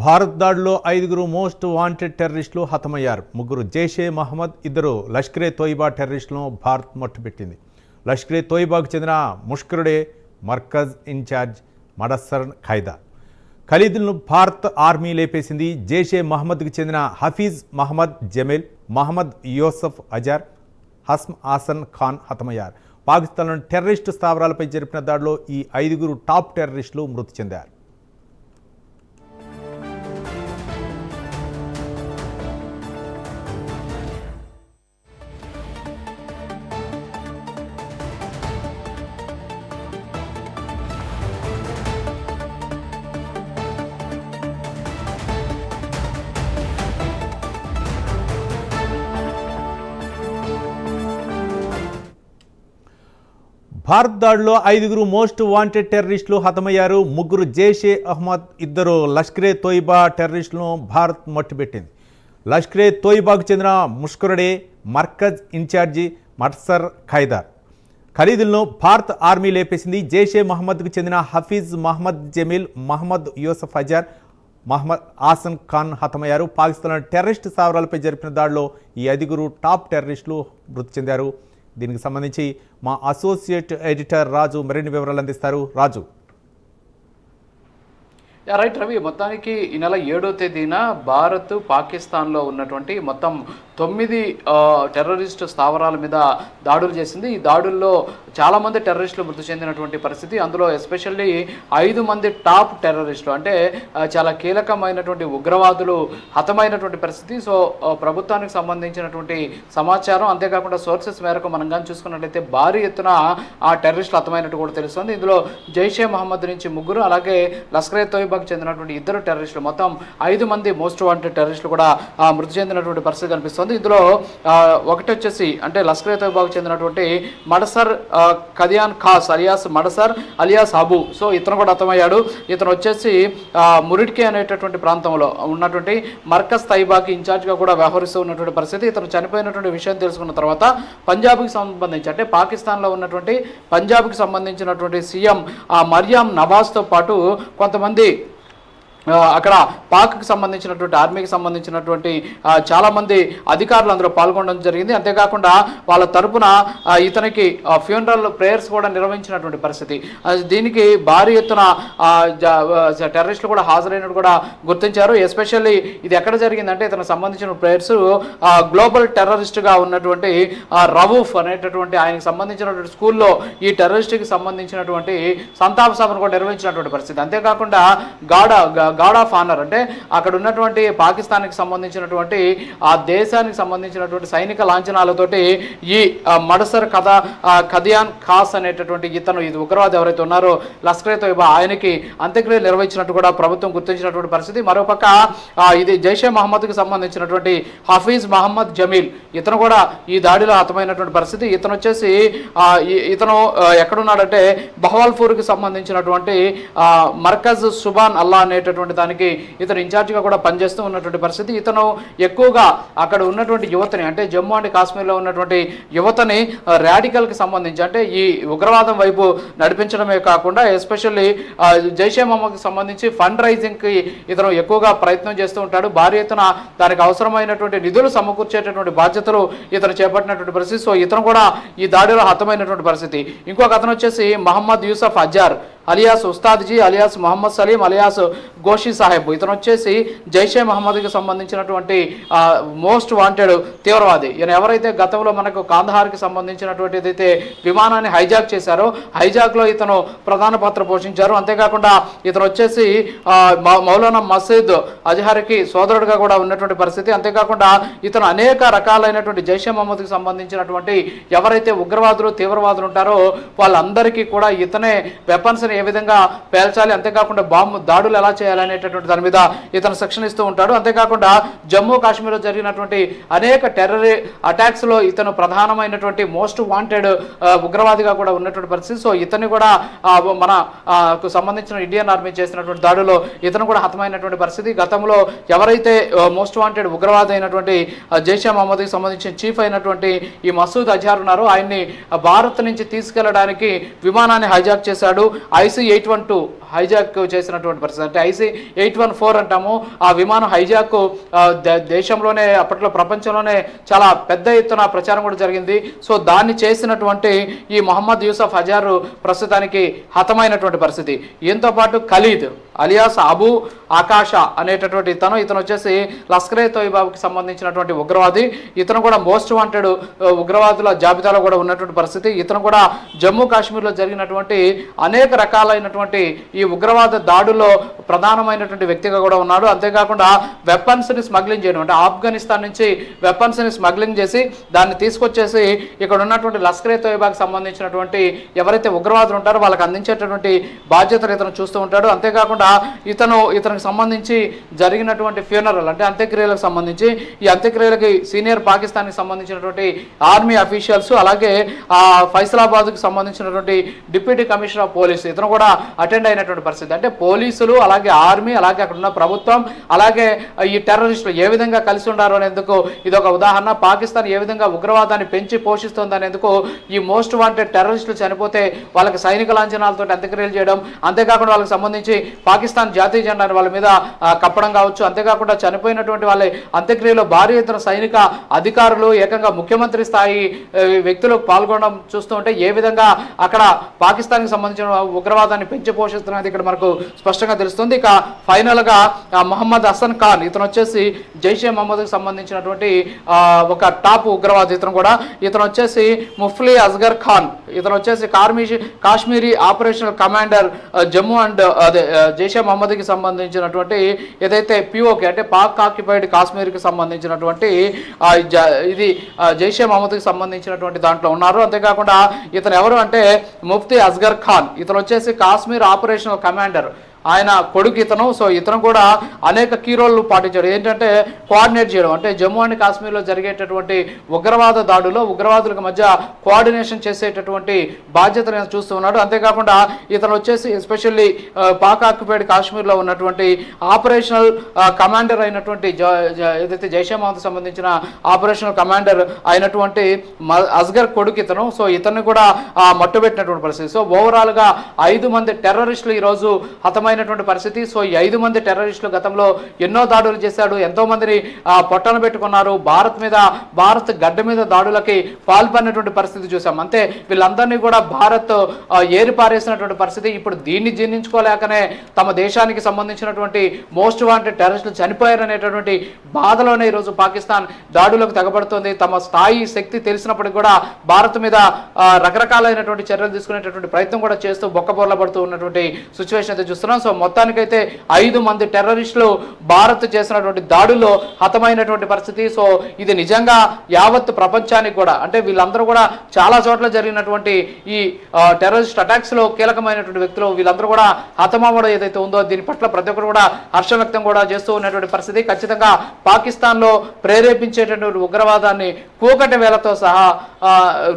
భారత్ దాడిలో ఐదుగురు most wanted టెర్రరిస్టులు హతమయ్యారు. ముగ్గురు జైషే మహమ్మద్ ఇద్దరు లష్కరే తోయిబా టెర్రరిస్టులను భారత్ మట్టుపెట్టింది. లష్కరే తోయిబాకు చెందిన ముష్కరుడే మర్కజ్ ఇన్ఛార్జ్ మడస్సర్ ఖైదా. ఖలీదులను భారత్ ఆర్మీ లేపేసింది. జైషే మహమ్మద్కు చెందిన హఫీజ్ మహమ్మద్ జమీల్ మహమ్మద్ యూసఫ్ అజార్ హస్మ్ ఆసన్ ఖాన్ హతమయ్యారు. పాకిస్తాన్లోని టెర్రరిస్టు స్థావరాలపై జరిపిన దాడిలో ఈ ఐదుగురు టాప్ టెర్రరిస్టులు మృతి చెందారు. భారత్ దాడిలో ఐదుగురు మోస్ట్ వాంటెడ్ టెర్రరిస్టులు హతమయ్యారు. ముగ్గురు జైషే అహ్మద్ ఇద్దరు లష్కరే తోయిబా టెర్రరిస్టులను భారత్ మట్టుపెట్టింది లష్కరే తోయిబాకు చెందిన ముష్కరుడే మర్కజ్ ఇన్ఛార్జి మట్సర్ ఖైదార్. ఖలీదులను భారత్ ఆర్మీ లేపేసింది. జైషే మహమ్మద్కు చెందిన హఫీజ్ మహమ్మద్ జమీల్ మహమ్మద్ యూసఫ్ అజార్ మహమ్మద్ ఆసన్ ఖాన్ హతమయ్యారు. పాకిస్తాన్ టెర్రరిస్ట్ స్థావరాలపై జరిపిన దాడిలో ఈ ఐదుగురు టాప్ టెర్రరిస్టులు మృతి చెందారు. దీనికి సంబంధించి మా అసోసియేట్ ఎడిటర్ రాజు మరిన్ని వివరాలు అందిస్తారు. రాజు. రైట్ రవి మొత్తానికి ఈ నెల ఏడో తేదీన భారత్ పాకిస్తాన్లో ఉన్నటువంటి మొత్తం తొమ్మిది టెర్రరిస్ట్ స్థావరాల మీద దాడులు చేసింది. ఈ దాడుల్లో చాలామంది టెర్రరిస్టులు మృతి చెందినటువంటి పరిస్థితి. అందులో ఎస్పెషల్లీ ఐదు మంది టాప్ టెర్రరిస్టులు అంటే చాలా కీలకమైనటువంటి ఉగ్రవాదులు హతమైనటువంటి పరిస్థితి. సో ప్రభుత్వానికి సంబంధించినటువంటి సమాచారం అంతేకాకుండా సోర్సెస్ మేరకు మనం కానీ చూసుకున్నట్లయితే భారీ ఎత్తున ఆ టెర్రరిస్టులు హతమైనట్టు కూడా తెలుస్తుంది. ఇందులో జైషే మహమ్మద్ నుంచి ముగ్గురు అలాగే లష్కరే తోయిబాకు చెందినటువంటి ఇద్దరు టెర్రరిస్టులు మొత్తం ఐదు మంది మోస్ట్ వాంటెడ్ టెర్రరిస్టులు కూడా మృతి చెందినటువంటి పరిస్థితి కనిపిస్తుంది. ఇందులో ఒకటి వచ్చేసి అంటే లష్కరే తోయిబాకు చెందినటువంటి Mudassar Kadian Khas alias Mudassar alias Abu. So ఇతను కూడా అర్థమయ్యాడు. ఇతను వచ్చేసి మురిడ్కే అనేటటువంటి ప్రాంతంలో ఉన్నటువంటి మర్కజ్ తైబాకి ఇన్ఛార్జ్గా కూడా వ్యవహరిస్తూ ఉన్నటువంటి పరిస్థితి. ఇతను చనిపోయినటువంటి విషయం తెలుసుకున్న తర్వాత పంజాబ్కి సంబంధించి అంటే పాకిస్తాన్లో ఉన్నటువంటి పంజాబ్కి సంబంధించినటువంటి సీఎం ఆ మర్యాం నవాజ్తో పాటు కొంతమంది అక్కడ పాక్కి సంబంధించినటువంటి ఆర్మీకి సంబంధించినటువంటి చాలామంది అధికారులు అందులో పాల్గొనడం జరిగింది. అంతేకాకుండా వాళ్ళ తరపున ఇతనికి ఫ్యూనరల్ ప్రేయర్స్ కూడా నిర్వహించినటువంటి పరిస్థితి. దీనికి భారీ ఎత్తున జ- టెర్రరిస్టులు కూడా హాజరైనట్టు కూడా గుర్తించారు. ఎస్పెషల్లీ ఇది ఎక్కడ జరిగిందంటే ఇతనికి సంబంధించిన ప్రేయర్స్ గ్లోబల్ టెర్రరిస్ట్గా ఉన్నటువంటి రవూఫ్ అనేటటువంటి ఆయనకు సంబంధించినటువంటి స్కూల్లో ఈ టెర్రరిస్ట్కి సంబంధించినటువంటి సంతాప సభను కూడా నిర్వహించినటువంటి పరిస్థితి. అంతేకాకుండా గాడ గాడ్ ఆఫ్ ఆనర్ అంటే అక్కడ ఉన్నటువంటి పాకిస్తాన్కి సంబంధించినటువంటి ఆ దేశానికి సంబంధించినటువంటి సైనిక లాంఛనాలతోటి ఈ మడసర్ కథ ఖదియాన్ ఖాస్ అనేటటువంటి ఇతను ఇది ఉగ్రవాది ఎవరైతే ఉన్నారో లస్కరే తోయిబా ఆయనకి అంత్యక్రియలు నిర్వహించినట్టు కూడా ప్రభుత్వం గుర్తించినటువంటి పరిస్థితి. మరోపక్క ఇది జైషే మహమ్మద్కి సంబంధించినటువంటి హఫీజ్ మహమ్మద్ జమీల్. ఇతను కూడా ఈ దాడిలో హతమైనటువంటి పరిస్థితి. ఇతను వచ్చేసి ఇతను ఎక్కడున్నాడంటే బహవాల్పూర్కి సంబంధించినటువంటి మర్కజ్ సుబాన్ అల్లా అనేటటువంటి దానికి ఇతను ఇన్ఛార్జ్గా కూడా పనిచేస్తూ ఉన్నటువంటి పరిస్థితి. ఇతను ఎక్కువగా అక్కడ ఉన్నటువంటి యువతని అంటే జమ్మూ అండ్ కాశ్మీర్లో ఉన్నటువంటి యువతని ర్యాడికల్కి సంబంధించి అంటే ఈ ఉగ్రవాదం వైపు నడిపించడమే కాకుండా ఎస్పెషల్లీ జైషే మహమ్మద్కి సంబంధించి ఫండ్ రైజింగ్కి ఇతను ఎక్కువగా ప్రయత్నం చేస్తూ ఉంటాడు. భారీ ఎత్తున దానికి అవసరమైనటువంటి నిధులు సమకూర్చేటటువంటి బాధ్యతలు ఇతను చేపట్టినటువంటి పరిస్థితి. సో ఇతను కూడా ఈ దాడిలో హతమైనటువంటి పరిస్థితి. ఇంకొక అతను వచ్చేసి Mohammad Yusuf Azhar. Alias Ustadji alias Mohammad Salim alias Ghosi Sahab. ఇతను వచ్చేసి జైషే మహమ్మద్కి సంబంధించినటువంటి మోస్ట్ వాంటెడ్ తీవ్రవాది. ఈయన ఎవరైతే గతంలో మనకు కాందహార్కి సంబంధించినటువంటి ఏదైతే విమానాన్ని హైజాక్ చేశారో హైజాక్లో ఇతను ప్రధాన పాత్ర పోషించారు. అంతేకాకుండా ఇతను వచ్చేసి మౌలానా మసీద్ అజహర్కి సోదరుడుగా కూడా ఉన్నటువంటి పరిస్థితి. అంతేకాకుండా ఇతను అనేక రకాలైనటువంటి జైషే మహమ్మద్కి సంబంధించినటువంటి ఎవరైతే ఉగ్రవాదులు తీవ్రవాదులు ఉంటారో వాళ్ళందరికీ కూడా ఇతనే వెపన్స్ని ఏ విధంగా పేల్చాలి? అంతేకాకుండా బాంబు దాడులు ఎలా చేయాలి అనేటటువంటి దాని మీద ఇతను శిక్షణ ఇస్తూ ఉంటాడు. అంతేకాకుండా జమ్మూ కాశ్మీర్లో జరిగినటువంటి అనేక టెర్రర్ అటాక్స్లో ఇతను ప్రధానమైనటువంటి మోస్ట్ వాంటెడ్ ఉగ్రవాదిగా కూడా ఉన్నటువంటి పరిస్థితి. సో ఇతన్ని కూడా మన సంబంధించిన ఇండియన్ ఆర్మీ చేసినటువంటి దాడులో ఇతను కూడా హతమైనటువంటి పరిస్థితి. గతంలో ఎవరైతే మోస్ట్ వాంటెడ్ ఉగ్రవాది అయినటువంటి జైషా మహమ్మద్కి సంబంధించిన చీఫ్ అయినటువంటి ఈ మసూద్ అజార్ ఉన్నారో ఆయన్ని భారత్ నుంచి తీసుకెళ్ళడానికి విమానాన్ని హైజాక్ చేశాడు. IC eight one two hijack చేసినటువంటి పరిస్థితి. అంటే ఐసీ ఎయిట్ వన్ ఫోర్ అంటాము. ఆ విమానం హైజాక్ ద- దేశంలోనే అప్పట్లో ప్రపంచంలోనే చాలా పెద్ద ఎత్తున ప్రచారం కూడా జరిగింది. సో దాన్ని చేసినటువంటి ఈ మొహమ్మద్ యూసఫ్ హజారు ప్రస్తుతానికి హతమైనటువంటి పరిస్థితి. ఈయనతో పాటు ఖలీద్. అలియాస్ అబు ఆకాష అనేటటువంటి ఇతను. ఇతను వచ్చేసి లస్కరే తోయిబాబుకి సంబంధించినటువంటి ఉగ్రవాది. ఇతను కూడా మోస్ట్ వాంటెడ్ ఉగ్రవాదుల జాబితాలో కూడా ఉన్నటువంటి పరిస్థితి. ఇతను కూడా జమ్మూ కాశ్మీర్లో జరిగినటువంటి అనేక రకాలైనటువంటి ఈ ఉగ్రవాద దాడుల్లో ప్రధానమైనటువంటి వ్యక్తిగా కూడా ఉన్నాడు. అంతేకాకుండా వెపన్స్ని స్మగ్లింగ్ చేయడం అంటే ఆఫ్ఘనిస్తాన్ నుంచి వెపన్స్ని స్మగ్లింగ్ చేసి దాన్ని తీసుకొచ్చేసి ఇక్కడ ఉన్నటువంటి లస్కరే తోయిబాకి సంబంధించినటువంటి ఎవరైతే ఉగ్రవాదులు ఉంటారో వాళ్ళకి అందించేటటువంటి బాధ్యతలు ఇతను చూస్తూ ఉంటాడు. అంతేకాకుండా ఇతను ఇతనికి సంబంధించి జరిగినటువంటి ఫ్యూనరల్ అంటే అంత్యక్రియలకు సంబంధించి ఈ అంత్యక్రియలకి సీనియర్ పాకిస్తాన్కి సంబంధించినటువంటి ఆర్మీ అఫీషియల్స్ అలాగే ఆ ఫైసలాబాద్కి సంబంధించినటువంటి డిప్యూటీ కమిషనర్ ఆఫ్ పోలీస్ ఇతను కూడా అటెండ్ అయినటువంటి పరిస్థితి. అంటే పోలీసులు అలాగే ఆర్మీ అలాగే అక్కడ ఉన్న ప్రభుత్వం అలాగే ఈ టెర్రరిస్టులు ఏ విధంగా కలిసి ఉన్నారు అనేందుకు ఇది ఒక ఉదాహరణ. పాకిస్తాన్ ఏ విధంగా ఉగ్రవాదాన్ని పెంచి పోషిస్తుంది అనేందుకు ఈ మోస్ట్ వాంటెడ్ టెర్రరిస్టులు చనిపోతే వాళ్ళకి సైనిక లాంఛనాలతో అంత్యక్రియలు చేయడం అంతేకాకుండా వాళ్ళకి సంబంధించి పాకిస్తాన్ జాతీయ జెండాను వాళ్ళ మీద కప్పడం కావచ్చు. అంతేకాకుండా చనిపోయినటువంటి వాళ్ళ అంత్యక్రియలో భారీ ఎత్తున సైనిక అధికారులు ఏకంగా ముఖ్యమంత్రి స్థాయి వ్యక్తులు పాల్గొనడం చూస్తూ ఉంటే ఏ విధంగా అక్కడ పాకిస్తాన్కి సంబంధించిన ఉగ్రవాదాన్ని పెంచి పోషిస్తున్నది ఇక్కడ మనకు స్పష్టంగా తెలుస్తుంది. ఇక ఫైనల్గా హసన్ ఖాన్ ఇతను వచ్చేసి జైషే మహమ్మద్కి సంబంధించినటువంటి ఒక టాప్ ఉగ్రవాది ఇతను కూడా. ఇతను వచ్చేసి ముఫ్లీ అస్గర్ ఖాన్. ఇతను వచ్చేసి కార్మీ Kashmiri operational commander Jammu and అదే జైషే మహమ్మద్కి సంబంధించినటువంటి ఏదైతే పిఓకే అంటే పాక్ ఆక్యుపైడ్ కాశ్మీర్కి సంబంధించినటువంటి ఇది జైషే మహమ్మద్కి సంబంధించినటువంటి దాంట్లో ఉన్నారు. అంతేకాకుండా ఇతను ఎవరు అంటే ముఫ్తీ అస్గర్ ఖాన్. ఇతను వచ్చేసి కాశ్మీర్ ఆపరేషనల్ కమాండర్. ఆయన కొడుకు ఇతను సో ఇతను కూడా అనేక కీ పాటించాడు. ఏంటంటే కోఆర్డినేట్ చేయడం. అంటే జమ్మూ అండ్ కాశ్మీర్లో జరిగేటటువంటి ఉగ్రవాద దాడులో ఉగ్రవాదులకు మధ్య కోఆర్డినేషన్ చేసేటటువంటి బాధ్యతను చూస్తూ ఉన్నాడు. అంతేకాకుండా ఇతను వచ్చేసి ఎస్పెషల్లీ పాక్ ఆక్యుపైడ్ కాశ్మీర్లో ఉన్నటువంటి ఆపరేషనల్ కమాండర్ అయినటువంటి ఏదైతే జైషే మహమ్మద్ సంబంధించిన ఆపరేషనల్ కమాండర్ అయినటువంటి మ- అస్గర్ కొడుకు ఇతను సో ఇతన్ని కూడా మట్టుబెట్టినటువంటి పరిస్థితి. సో ఓవరాల్గా ఐదు మంది టెర్రరిస్టులు ఈ రోజు హతమైనటువంటి పరిస్థితి. సో ఈ ఐదు మంది టెర్రరిస్టులు గతంలో ఎన్నో దాడులు చేశాడు. ఎంతో మందిని ఆ, పొట్టన పెట్టుకున్నారు. భారత్ మీద భారత్ గడ్డ మీద దాడులకి పాల్పడినటువంటి పరిస్థితి చూసాం అంతే వీళ్ళందరినీ కూడా భారత్ ఏరిపారేసినటువంటి ఏరి పారేసినటువంటి పరిస్థితి. ఇప్పుడు దీన్ని జీర్ణించుకోలేకనే తమ దేశానికి సంబంధించినటువంటి మోస్ట్ వాంటెడ్ టెర్రరిస్టులు చనిపోయారనేటటువంటి బాధలోనే ఈరోజు పాకిస్తాన్ దాడులకు తెగబడుతోంది. తమ స్థాయి శక్తి తెలిసినప్పటికీ కూడా భారత్ మీద రకరకాలైనటువంటి చర్యలు తీసుకునేటటువంటి ప్రయత్నం కూడా చేస్తూ బొక్కబోర్ల పడుతూ ఉన్నటువంటి సిచ్యువేషన్ అయితే చూస్తున్నాం. సో మొత్తానికైతే ఐదు మంది టెర్రరిస్టులు భారత్ చేసినటువంటి దాడుల్లో హతమైనటువంటి పరిస్థితి. సో ఇది నిజంగా యావత్ ప్రపంచానికి కూడా అంటే వీళ్ళందరూ కూడా చాలా చోట్ల జరిగినటువంటి ఈ టెర్రరిస్ట్ అటాక్స్లో కీలకమైనటువంటి వ్యక్తులు వీళ్ళందరూ కూడా హతమవ్వడం ఏదైతే ఉందో దీని పట్ల ప్రతి ఒక్కరు కూడా హర్షం వ్యక్తం కూడా చేస్తూ ఉన్నటువంటి పరిస్థితి. ఖచ్చితంగా పాకిస్తాన్లో ప్రేరేపించేటటువంటి ఉగ్రవాదాన్ని కూకటి వేలతో సహా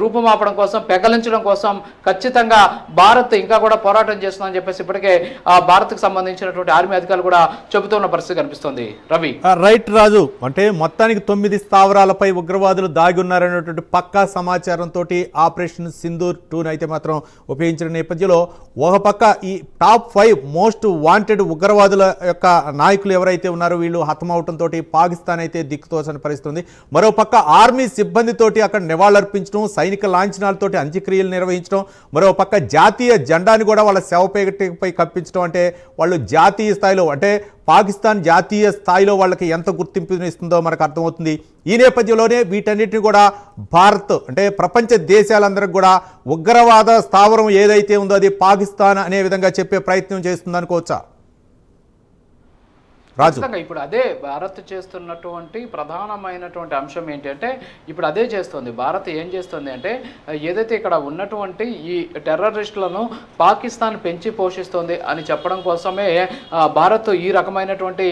రూపుమాపడం కోసం పెగలించడం కోసం ఖచ్చితంగా భారత్ ఇంకా కూడా పోరాటం చేస్తుందని చెప్పేసి ఇప్పటికే ఆ భారత్కు సంబంధించినటువంటి ఆర్మీ అధికారులు కూడా చెబుతున్న పరిస్థితి కనిపిస్తుంది. రవి. రైట్ రాజు అంటే మొత్తానికి తొమ్మిది స్థావరాలపై ఉగ్రవాదులు దాగి ఉన్నారనేటువంటి పక్కా సమాచారంతో ఆపరేషన్ సింధూర్ టూని అయితే మాత్రం ఉపయోగించిన నేపథ్యంలో ఒక పక్క ఈ టాప్ ఫైవ్ మోస్ట్ వాంటెడ్ ఉగ్రవాదుల యొక్క నాయకులు ఎవరైతే ఉన్నారో వీళ్ళు హతమవటంతో పాకిస్తాన్ అయితే దిక్కుతోసని పరిస్థితుంది. మరో పక్క ఆర్మీ సిబ్బందితోటి అక్కడ నివాళులర్పించడం సైనిక లాంఛనాలతోటి అంత్యక్రియలు నిర్వహించడం మరో పక్క జాతీయ జెండాని కూడా వాళ్ళ శవపేటపై కప్పించడం అంటే వాళ్ళు జాతీయ స్థాయిలో అంటే పాకిస్తాన్ జాతీయ స్థాయిలో వాళ్ళకి ఎంత గుర్తింపుని ఇస్తుందో మనకు అర్థమవుతుంది. ఈ నేపథ్యంలోనే వీటన్నిటిని కూడా భారత్ అంటే ప్రపంచ దేశాలందరికి కూడా ఉగ్రవాద స్థావరం ఏదైతే ఉందో అది పాకిస్తాన్ అనే విధంగా చెప్పే ప్రయత్నం చేస్తుంది అనుకోవచ్చా రాజు. ఇప్పుడు అదే భారత్ చేస్తున్నటువంటి ప్రధానమైనటువంటి అంశం ఏంటంటే ఇప్పుడు అదే చేస్తుంది. భారత్ ఏం చేస్తుంది అంటే ఏదైతే ఇక్కడ ఉన్నటువంటి ఈ టెర్రరిస్టులను పాకిస్తాన్ పెంచి పోషిస్తోంది అని చెప్పడం కోసమే భారత్ ఈ రకమైనటువంటి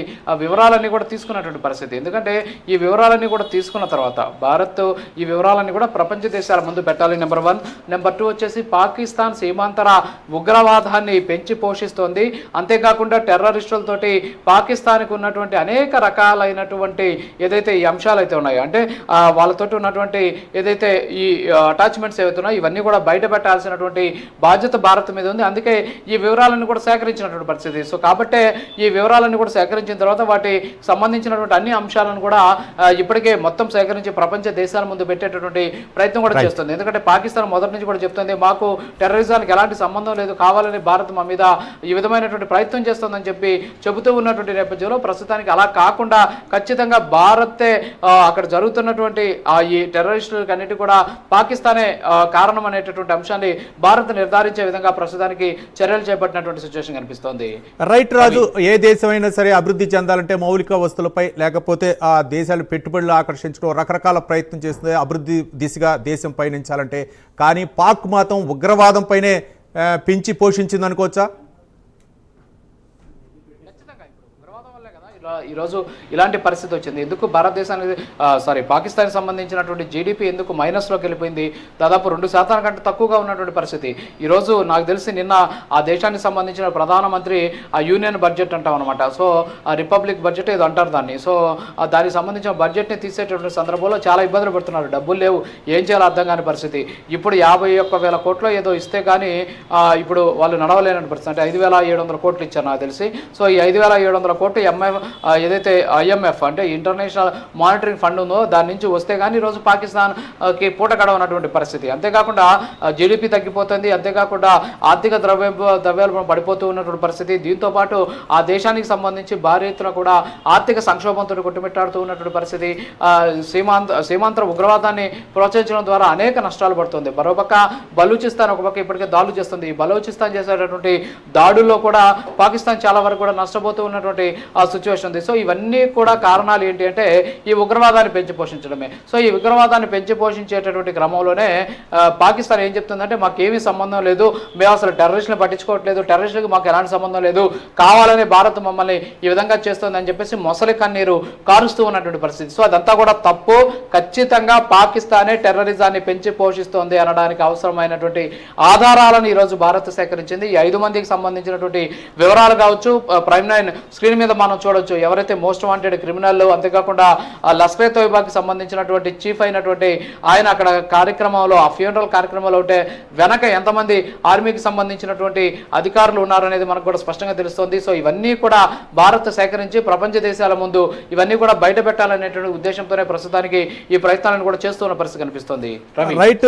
వివరాలన్నీ కూడా తీసుకున్నటువంటి పరిస్థితి. ఎందుకంటే ఈ వివరాలన్నీ కూడా తీసుకున్న తర్వాత భారత్ ఈ వివరాలన్నీ కూడా ప్రపంచ దేశాల ముందు పెట్టాలి. నెంబర్ వన్ నెంబర్ టూ వచ్చేసి పాకిస్తాన్ సీమాంతర ఉగ్రవాదాన్ని పెంచి పోషిస్తోంది. అంతేకాకుండా టెర్రరిస్టులతోటి పాకిస్తాన్ పాకిస్తాన్కి ఉన్నటువంటి అనేక రకాలైనటువంటి ఏదైతే ఈ అంశాలు అయితే ఉన్నాయో అంటే వాళ్ళతోటి ఉన్నటువంటి ఏదైతే ఈ అటాచ్మెంట్స్ ఏవైతే ఉన్నాయో ఇవన్నీ కూడా బయట పెట్టాల్సినటువంటి బాధ్యత భారత్ మీద ఉంది. అందుకే ఈ వివరాలను కూడా సేకరించినటువంటి పరిస్థితి. సో కాబట్టే ఈ వివరాలను కూడా సేకరించిన తర్వాత వాటి సంబంధించినటువంటి అన్ని అంశాలను కూడా ఇప్పటికే మొత్తం సేకరించి ప్రపంచ దేశాల ముందు పెట్టేటటువంటి ప్రయత్నం కూడా చేస్తుంది. ఎందుకంటే పాకిస్తాన్ మొదటి నుంచి కూడా చెప్తుంది మాకు టెర్రరిజానికి ఎలాంటి సంబంధం లేదు కావాలని భారత్ మా మీద ఈ విధమైనటువంటి ప్రయత్నం చేస్తుందని చెప్పి చెబుతూ ఉన్నటువంటి నేపథ్యంలో ప్రస్తుతానికి అలా కాకుండా ఖచ్చితంగా భారతే అక్కడ జరుగుతున్నటువంటి ఆ ఈ టెర్రరిస్టులకి అన్నిటి కూడా పాకిస్తానే కారణం అనేటటువంటి అంశాన్ని భారత్ నిర్ధారించే విధంగా ప్రస్తుతానికి చర్యలు చేపట్టినటువంటి సిచ్యువేషన్ కనిపిస్తోంది. రైట్ రాజు ఏ దేశమైనా సరే అభివృద్ధి చెందాలంటే మౌలిక వస్తువులపై లేకపోతే ఆ దేశాలు పెట్టుబడులు ఆకర్షించడం రకరకాల ప్రయత్నం చేస్తుంది అభివృద్ధి దిశగా దేశం పయనించాలంటే. కానీ పాక్ మాత్రం ఉగ్రవాదం పైనే ఆ, పెంచి పోషించింది అనుకోవచ్చా ఖచ్చితంగా ఇప్పుడు ఉగ్రవాదం వల్లే కదా ఇలా ఈరోజు ఇలాంటి పరిస్థితి వచ్చింది. ఎందుకు భారతదేశానికి సారీ పాకిస్తాన్కి సంబంధించినటువంటి జీడిపి ఎందుకు మైనస్లోకి వెళ్ళిపోయింది? దాదాపు రెండు శాతం కంటే తక్కువగా ఉన్నటువంటి పరిస్థితి. ఈరోజు నాకు తెలిసి నిన్న ఆ దేశానికి సంబంధించిన ప్రధానమంత్రి ఆ యూనియన్ బడ్జెట్ అంటాం అనమాట సో ఆ రిపబ్లిక్ బడ్జెట్ ఏదో అంటారు దాన్ని. సో దానికి సంబంధించిన బడ్జెట్ని తీసేటటువంటి సందర్భంలో చాలా ఇబ్బందులు పడుతున్నారు. డబ్బులు లేవు. ఏం చేయాలో అర్థం కాని పరిస్థితి. ఇప్పుడు యాభై ఒక్క వేల కోట్లు ఏదో ఇస్తే కానీ ఇప్పుడు వాళ్ళు నడవలేని పరిస్థితి. అంటే ఐదు వేల ఏడు వందల కోట్లు ఇచ్చారు నాకు తెలిసి. సో ఈ ఐదు వేల ఏడు వందల కోట్లు ఎంఐ ఏదైతే ఐఎంఎఫ్ అంటే ఇంటర్నేషనల్ మానిటరింగ్ ఫండ్ ఉందో దాని నుంచి వస్తే కానీ ఈరోజు పాకిస్తాన్కి పూట గడవనటువంటి పరిస్థితి. అంతేకాకుండా జీడిపి తగ్గిపోతుంది. అంతేకాకుండా ఆర్థిక ద్రవ్య ద్రవ్యోల్బణం పడిపోతూ ఉన్నటువంటి పరిస్థితి. దీంతో పాటు ఆ దేశానికి సంబంధించి భారీ ఎత్తున కూడా ఆర్థిక సంక్షోభంతో కొట్టుమిట్టాడుతూ ఉన్నటువంటి పరిస్థితి. సీమాంత సీమాంతర ఉగ్రవాదాన్ని ప్రోత్సహించడం ద్వారా అనేక నష్టాలు పడుతుంది. మరోపక్క బలూచిస్తాన్ ఒక పక్క ఇప్పటికే దాడులు చేస్తుంది. ఈ బలూచిస్తాన్ చేసేటటువంటి దాడుల్లో కూడా పాకిస్తాన్ చాలా వరకు కూడా నష్టపోతూ ఉన్నటువంటి ఆ సిచ్యువేషన్ వస్తుంది సో ఇవన్నీ కూడా కారణాలు ఏంటి అంటే ఈ ఉగ్రవాదాన్ని పెంచి పోషించడమే. సో ఈ ఉగ్రవాదాన్ని పెంచి పోషించేటటువంటి క్రమంలోనే పాకిస్తాన్ ఏం చెప్తుందంటే మాకేమీ సంబంధం లేదు. మేము అసలు టెర్రరిస్టులు పట్టించుకోవట్లేదు. టెర్రరిస్టులకు మాకు ఎలాంటి సంబంధం లేదు. కావాలని భారత్ మమ్మల్ని ఈ విధంగా చేస్తుందని అని చెప్పేసి మొసలి కన్నీరు కారుస్తూ ఉన్నటువంటి పరిస్థితి. సో అదంతా కూడా తప్పు. ఖచ్చితంగా పాకిస్తానే టెర్రరిజాన్ని పెంచి పోషిస్తోంది అనడానికి అవసరమైనటువంటి ఆధారాలను ఈరోజు భారత్ సేకరించింది. ఈ ఐదు మందికి సంబంధించినటువంటి వివరాలు కావచ్చు ప్రైమ్ నైన్ స్క్రీన్ మీద మనం చూడొచ్చు. ఎవరైతే మోస్ట్ వాంటెడ్ క్రిమినల్ అంతేకాకుండా ఆ లస్కరే తోయిబాకి సంబంధించినటువంటి చీఫ్ అయినటువంటి ఆయన అక్కడ కార్యక్రమంలో ఆ ఫ్యూనరల్ కార్యక్రమంలో ఉంటే వెనక ఎంతమంది ఆర్మీకి సంబంధించినటువంటి అధికారులు ఉన్నారనేది మనకు కూడా స్పష్టంగా తెలుస్తోంది. సో ఇవన్నీ కూడా భారత్ సేకరించి ప్రపంచ దేశాల ముందు ఇవన్నీ కూడా బయట పెట్టాలనేటువంటి ఉద్దేశంతోనే ప్రస్తుతానికి ఈ ప్రయత్నాలను కూడా చేస్తున్న పరిస్థితి కనిపిస్తోంది. రైట్